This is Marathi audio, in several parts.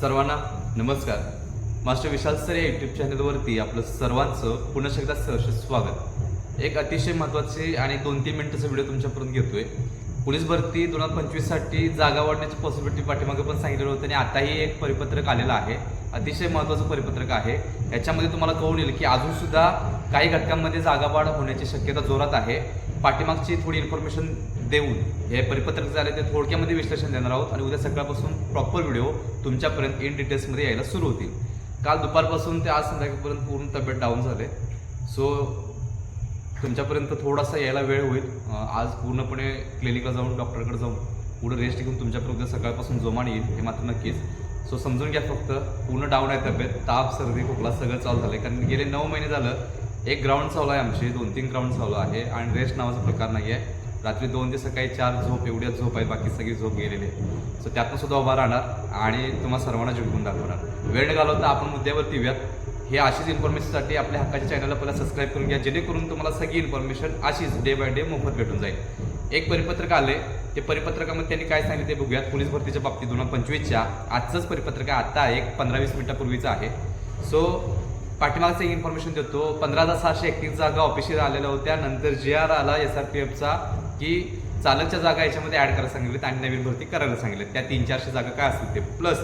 सर्वांना नमस्कार. मास्टर विशाल सर या यूट्यूब चॅनलवरती आपलं सर्वांचं पुन्हा एकदा सहर्ष स्वागत. एक अतिशय महत्त्वाचे आणि दोन तीन मिनटाचा व्हिडिओ तुमच्यापर्यंत घेतोय. पोलीस भरती दोन हजार पंचवीससाठी जागा वाढण्याची पॉसिबिलिटी पाठीमागे पण सांगितलेलं होतं आणि आताही एक परिपत्रक आलेलं आहे. अतिशय महत्त्वाचं परिपत्रक आहे. याच्यामध्ये तुम्हाला कळून येईल की अजूनसुद्धा काही घटकांमध्ये जागा वाढ होण्याची शक्यता जोरात आहे. पाठीमागची थोडी इन्फॉर्मेशन देऊन हे परिपत्रक झाले ते थोडक्यामध्ये विश्लेषण देणार आहोत आणि उद्या सकाळपासून प्रॉपर व्हिडिओ तुमच्यापर्यंत इन डिटेल्समध्ये यायला सुरू होतील. काल दुपारपासून ते आज संध्याकाळपर्यंत पूर्ण तब्येत डाऊन झाले. सो तुमच्यापर्यंत थोडासा यायला वेळ होईल. आज पूर्णपणे क्लिनिकला जाऊन डॉक्टरकडे जाऊन पुढे रेस्ट घेऊन तुमच्यापर्यंत उद्या सकाळपासून जोमाने येईल हे मात्र नक्कीच. सो समजून घ्या फक्त पूर्ण डाऊन आहे तब्येत ताप सर्दी खोकला सगळं चालू झालं कारण गेले नऊ महिने झालं एक ग्राउंड चालू आहे आमची दोन तीन ग्राउंड चालू आहे आणि रेस्ट नावाचा प्रकार नाही आहे. रात्री दोन ते सकाळी चार झोप एवढ्या झोप आहे बाकी सगळी झोप गेलेली आहे. सो त्यातनं सुद्धा उभा राहणार आणि तुम्हाला सर्वांना जिंकून दाखवणार. वेळ घालवता आपण मुद्द्यावरती येऊयात. हे अशीच इन्फॉर्मेशनसाठी आपल्या हक्काच्या चॅनलला पहिला सबस्क्राईब करून घ्या जेणेकरून तुम्हाला सगळी इन्फॉर्मेशन अशीच डे बाय डे मोफत भेटून जाईल. एक परिपत्रक आले ते परिपत्रकामध्ये त्यांनी काय सांगितलं ते बघूयात. पोलीस भरतीच्या बाबतीत दोन हजार पंचवीसच्या आजचंच परिपत्रक आहे. आता एक पंधरा वीस मिनिटापूर्वीचं आहे. सो पाठीमागचं एक इन्फॉर्मेशन देतो. पंधरा हजार सहाशे एकतीस जागा ऑफिशियल आलेल्या होत्या. नंतर जे आर आला एस आर पी एफचा की चालकच्या जागा याच्यामध्ये ॲड करायला सांगितलेत आणि नवीन भरती करायला सांगितलेत त्या तीन चारशे जागा काय असतील ते. प्लस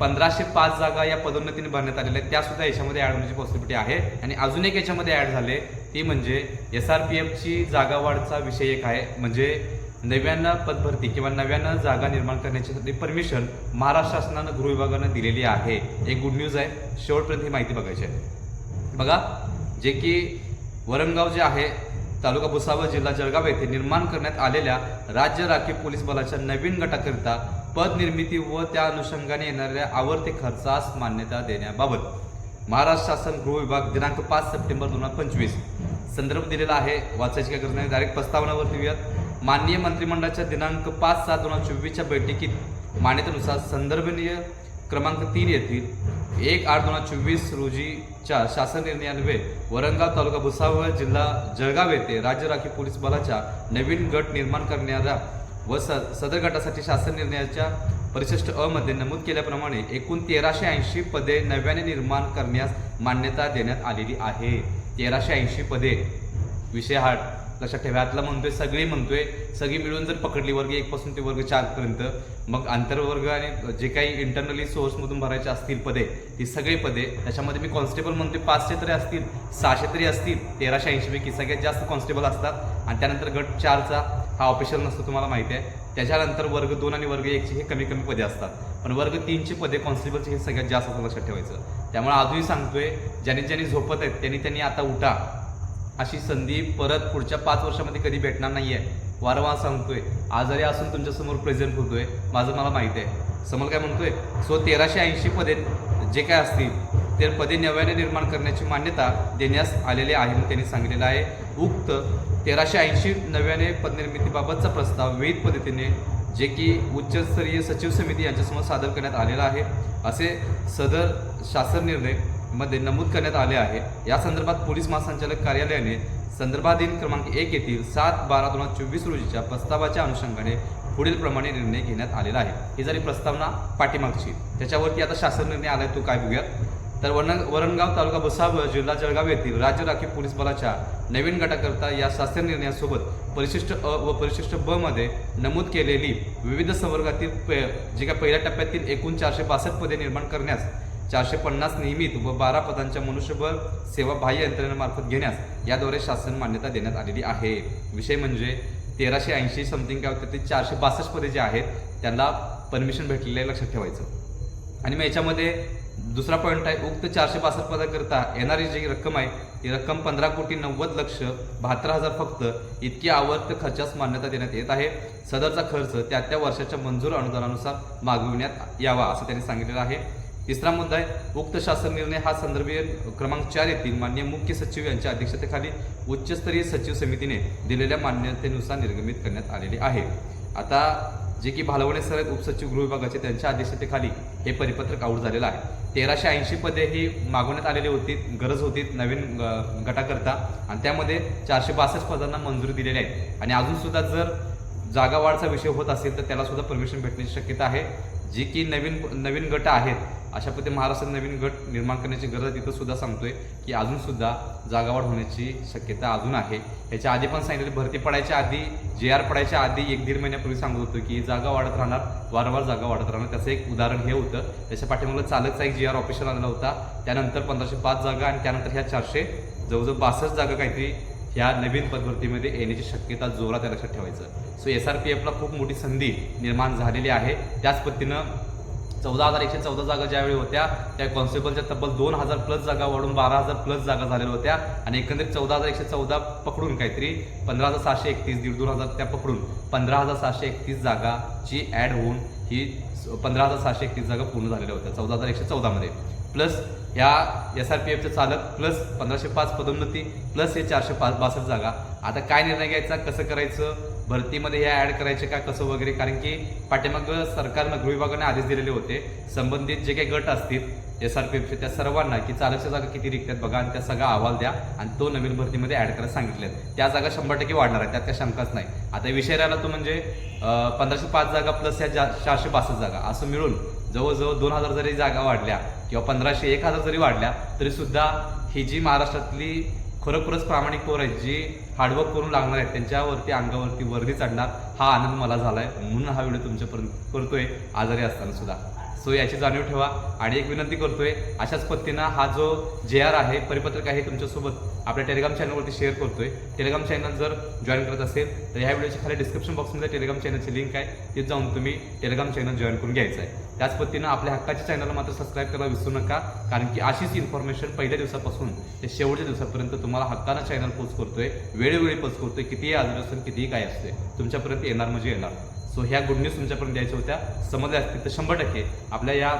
पंधराशे पाच जागा या पदोन्नतीने भरण्यात आलेल्या आहेत. त्या सुद्धा याच्यामध्ये ॲड होण्याची पॉसिबिलिटी आहे. आणि अजून एक याच्यामध्ये ॲड झाले ती म्हणजे एस आर पी एफची जागावाढचा विषय एक आहे. म्हणजे नव्यानं पदभरती किंवा नव्यानं जागा निर्माण करण्याची परमिशन महाराष्ट्र शासनानं गृह विभागानं दिलेली आहे. एक गुड न्यूज आहे. शेवटपर्यंत ही माहिती बघायची आहे. बघा जे की वरणगाव जे आहे तालुका भुसावळ जिल्हा जळगाव येथे निर्माण करण्यात आलेल्या राज्य राखीव पोलीस बलाच्या नवीन गटाकरिता पद निर्मिती व त्या अनुषंगाने येणाऱ्या आवर्ती खर्चास मान्यता देण्याबाबत महाराष्ट्र शासन गृह विभाग दिनांक पाच सप्टेंबर दोन हजार पंचवीस संदर्भ दिलेला आहे. वाचायची काय गरज नाही. डायरेक्ट प्रस्तावनावर लिहूयात माननीय मंत्रिमंडळाच्या दिनांक पाच सात दोन हजार चोवीसच्या बैठकीत मान्यतेनुसार संदर्भनीय क्रमांक तीन येथील एक आठ दोन हजार चोवीस रोजीच्या शासन निर्णयान्वये वरंगाव तालुका भुसावळ जिल्हा जळगाव येथे राज्य राखीव पोलीस बलाच्या नवीन गट निर्माण करणाऱ्या व स सदर गटासाठी शासन निर्णयाच्या परिशिष्ट अ मध्ये नमूद केल्याप्रमाणे एकूण तेराशे ऐंशी पदे नव्याने निर्माण करण्यास मान्यता देण्यात आलेली आहे. तेराशे ऐंशी पदे. विषय हा लक्षात ठेवा. आतला म्हणतोय सगळी म्हणतोय. सगळी मिळून जर पकडली वर्ग एक पासून ते वर्ग चार पर्यंत मग आंतरवर्ग आणि जे काही इंटरनली सोर्समधून भरायचे असतील पदे ती सगळी पदे त्याच्यामध्ये मी कॉन्स्टेबल म्हणतोय पाचशे तरी असतील सहाशे तरी असतील तेराशे ऐंशी पैकी सगळ्यात जास्त कॉन्स्टेबल असतात. आणि त्यानंतर गट चारचा हा ऑफिशियल नसतो तुम्हाला माहिती आहे. त्याच्यानंतर वर्ग दोन आणि वर्ग एकचे हे कमी कमी पदे असतात. पण वर्ग तीनचे पदे कॉन्स्टेबलचे हे सगळ्यात जास्त असं लक्षात ठेवायचं. त्यामुळे अजूनही सांगतोय ज्यांनी ज्यांनी झोपत आहेत त्यांनी त्यांनी आता उठा. अशी संधी परत पुढच्या पाच वर्षामध्ये कधी भेटणार नाही आहे वारंवार सांगतोय. आजारी असून तुमच्यासमोर प्रेझेंट होतोय. माझं मला माहीत आहे. समोर काय म्हणतोय? सो तेराशे ऐंशी पदे जे काय असतील ते पदे नव्याने निर्माण करण्याची मान्यता देण्यास आलेले आहे म्हणून त्यांनी सांगितलेलं आहे. उक्त तेराशे ऐंशी नव्याने पदनिर्मितीबाबतचा प्रस्ताव विविध पद्धतीने जे की उच्चस्तरीय सचिव समिती यांच्यासमोर सादर करण्यात आलेला आहे. असे सदर शासन निर्णय मध्ये नमूद करण्यात आले आहे. या संदर्भात पोलीस महासंचालक कार्यालयाने संदर्भाधीन क्रमांक एक येथील सात बारा दोन हजार चोवीस रोजीच्या प्रस्तावाच्या अनुषंगाने पुढील प्रमाणे निर्णय घेण्यात आलेला आहे. ही झाली प्रस्तावना पाठीमागची त्याच्यावरती आता शासन निर्णय आलाय तो काय बघूयात. तर वरण वरणगाव तालुका भुसावळ जिल्हा जळगाव येथील राज्य राखीव पोलीस बलाच्या नवीन गटाकरता या शासन निर्णयासोबत परिशिष्ट अ व परिशिष्ट ब मध्ये नमूद केलेली विविध संवर्गातील जे काय पहिल्या टप्प्यातील एकूण चारशे बासष्ट पदे निर्माण करण्यास चारशे पन्नास नियमित व बारा पदांच्या मनुष्यबळ सेवा बाह्य यंत्रणेमार्फत घेण्यास याद्वारे शासन मान्यता देण्यात आलेली आहे. विषय म्हणजे तेराशे ऐंशी समथिंग काय होतं ते चारशे बासष्ट पदे जे आहेत त्यांना परमिशन भेटलेलं आहे लक्षात ठेवायचं. आणि मग याच्यामध्ये दुसरा पॉईंट आहे उक्त चारशे बासष्ट पदाकरता येणारी जी रक्कम आहे ती रक्कम पंधरा कोटी नव्वद लक्ष बहात्तर हजार फक्त इतकी आवर्त खर्चास मान्यता देण्यात येत आहे. सदरचा खर्च त्या त्या वर्षाच्या मंजूर अनुदानानुसार मागविण्यात यावा असं त्यांनी सांगितलेलं आहे. तिसरा मुद्दा आहे. उक्त शासन निर्णय हा संदर्भीय क्रमांक चार येथील मान्य मुख्य सचिव यांच्या अध्यक्षतेखाली उच्चस्तरीय सचिव समितीने दिलेल्या मान्यतेनुसार निर्गमित करण्यात आलेले आहे. आता जे की भालवणे सर आहेत उपसचिव गृह विभागाचे त्यांच्या अध्यक्षतेखाली हे परिपत्रक आऊट झालेलं आहे. तेराशे ऐंशी पदे ही मागवण्यात आलेली होती गरज होती नवीन गटाकरता. आणि त्यामध्ये चारशे बासष्ट पदांना मंजुरी दिलेली आहे. आणि अजून सुद्धा जर जागा वाढचा विषय होत असेल तर त्याला सुद्धा परमिशन भेटण्याची शक्यता आहे. जी की नवीन नवीन गट आहेत अशा पद्धतीने महाराष्ट्रात नवीन गट निर्माण करण्याची गरज तिथं सुद्धा सांगतोय की अजून सुद्धा जागावाढ होण्याची शक्यता अजून आहे. याच्या आधी पण सांगितलं भरती पडायच्या आधी जे आर पडायच्या आधी एक दीड महिन्यापूर्वी सांगत होतो की जागा वाढत राहणार वारंवार जागा वाढत राहणार. त्याचं एक उदाहरण हे होतं त्याच्या पाठीमागं चालकचा एक जी आर ऑफिशियल आलेला होता. त्यानंतर पंधराशे पाच जागा आणि त्यानंतर ह्या चारशे जवळजवळ बासष्ट जागा काहीतरी ह्या नवीन पदभरतीमध्ये येण्याची शक्यता जोरात लक्षात ठेवायचं. सो एस आर पी एफला खूप मोठी संधी निर्माण झालेली आहे. त्याच पद्धतीनं चौदा हजार एकशे चौदा जागा ज्यावेळी होत्या त्या कॉन्स्टेबलच्या तब्बल दोन हजार प्लस जागा वाढून बारा हजार प्लस जागा झालेल्या होत्या. आणि एकंदरीत चौदा हजार एकशे चौदा पकडून काहीतरी पंधरा हजार सहाशे एकतीस दीड दोन हजार त्या पकडून पंधरा हजार सहाशे एकतीस जागाची ॲड होऊन ही पंधरा हजार सहाशे एकतीस जागा पूर्ण झालेल्या होत्या चौदा हजार एकशे चौदामध्ये प्लस ह्या एस आर पी एफचे चालक प्लस पंधराशे पाच पदोन्नती प्लस हे चारशे पाच बासष्ट जागा. आता काय निर्णय घ्यायचा कसं करायचं? भरतीमध्ये हे ॲड करायचे का कसं वगैरे? कारण की पाठीमाग सरकारनं गृह विभागाने आदेश दिलेले होते. संबंधित जे काही गट असतील एस आर पी एफचे त्या सर्वांना की चालकच्या जागा किती रिक्त आहेत बघा आणि त्या सगळा अहवाल द्या आणि तो नवीन भरतीमध्ये ॲड करायला सांगितले त्या जागा शंभर टक्के वाढणार आहेत त्यात काही शंकाच नाही. आता विषय राहिला तो म्हणजे पंधराशे पाच जागा प्लस ह्या जा चारशे बासष्ट जागा असं मिळून जवळजवळ दोन हजार जरी जागा वाढल्या किंवा पंधराशे एक हजार जरी वाढल्या तरी सुद्धा ही जी महाराष्ट्रातली खरोखरच प्रामाणिक पोर आहेत जी हार्डवर्क करून लागणार आहेत. त्यांच्यावरती अंगावरती वर्दी चढणार हा आनंद मला झालाय. म्हणून हा व्हिडिओ तुमच्यापर्यंत करतोय. आजारी असताना सुद्धा. सो याची जाणीव ठेवा. आणि एक विनंती करतोय अशाच पद्धतीनं हा जो जे आर आहे परिपत्रक आहे तुमच्यासोबत आपल्या टेलिग्राम चॅनलवरती शेअर करतोय. टेलिग्राम चॅनल जर जॉईन करत असेल तर ह्या व्हिडिओच्या खाली डिस्क्रिप्शन बॉक्समध्ये टेलिग्राम चॅनलची लिंक आहे. तिथे जाऊन तुम्ही टेलिग्राम चॅनल जॉईन करून घ्यायचं आहे. त्याच पद्धतीनं आपल्या हक्काच्या चॅनलला मात्र सबस्क्राईब करायला विसरू नका कारण की अशीच इन्फॉर्मेशन पहिल्या दिवसापासून ते शेवटच्या दिवसापर्यंत तुम्हाला हक्कानं चॅनल पोस्ट करतोय. वेळोवेळी पोस्ट करतोय. कितीही आजार असेल कितीही काय असते तुमच्यापर्यंत येणार म्हणजे येणार. सो ह्या गुड न्यूज तुमच्यापर्यंत द्यायच्या होत्या. समजल्या असतील तर शंभर टक्के आपल्या या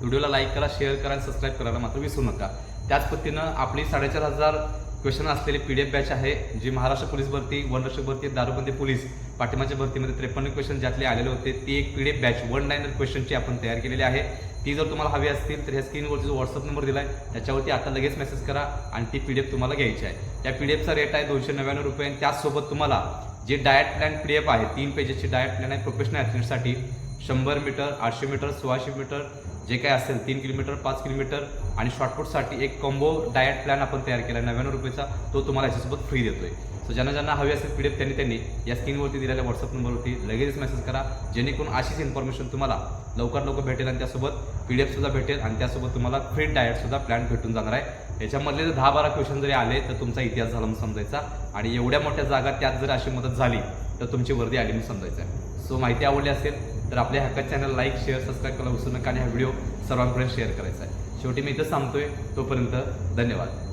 व्हिडिओला लाईक करा शेअर करा आणि सबस्क्राईब करायला मात्र विसरू नका. त्याच पद्धतीनं आपली साडेचार हजार क्वेश्चन असलेली पी डी एफ बॅच आहे जी महाराष्ट्र पोलीस भरती वनरक्षक भरती दारूबंदी पोलीस पाठिंबाच्या भरतीमध्ये त्रेपन्न क्वेश्चन ज्यातले आलेले होते ती एक P D F batch one nine क्वेश्चनची आपण तयार केलेली आहे. ती जर तुम्हाला हवी असतील तर ह्या स्क्रीनवरती जो व्हॉट्सअप नंबर दिला आहे त्याच्यावरती आता लगेच मेसेज करा आणि ती पी डी एफ तुम्हाला घ्यायची आहे. त्या पी डी एफचा रेट आहे दोनशे नव्याण्णव रुपये आणि त्याचसोबत तुम्हाला जे डायट प्लॅन पी एफ आहे तीन पेजेसची डायट प्लॅन आहे प्रोफेशनल ॲथलीटसाठी शंभर मीटर आठशे मीटर सोळाशे मीटर जे काय असेल तीन किलोमीटर पाच किलोमीटर आणि शॉर्टपुटसाठी एक कॉम्बो डायट प्लॅन आपण तयार केला आहे नव्याण्णव रुपयेचा तो तुम्हाला याच्यासोबत फ्री देतोय. सो ज्यांना ज्यांना हवी असेल पी डी एफ त्यांनी त्यांनी या स्क्रीनवरती दिलेल्या व्हॉट्सअप नंबरवरती लगेच मेसेज करा. जेणेकरून अशीच इन्फॉर्मेशन तुम्हाला लवकर लवकर भेटेल आणि त्यासोबत पी डी एफसुद्धा भेटेल आणि त्यासोबत तुम्हाला फ्री डायटसुद्धा प्लॅन भेटून जाणार आहे. याच्यामधले जर दहा बारा क्वेश्चन जरी आले तर तुमचा इतिहास झाला म्हणून समजायचा. आणि एवढ्या मोठ्या जागा त्यात जर अशी मदत झाली तर तुमची वर्दी आली म्हणून समजायचं आहे. सो माहिती आवडली असेल तर आपल्या हक्कात चॅनल लाईक शेअर सबस्क्राईब करायला विसरू नका आणि हा व्हिडिओ सर्वांपर्यंत शेअर करायचा आहे. शेवटी मी इथं सांगतोय तोपर्यंत धन्यवाद.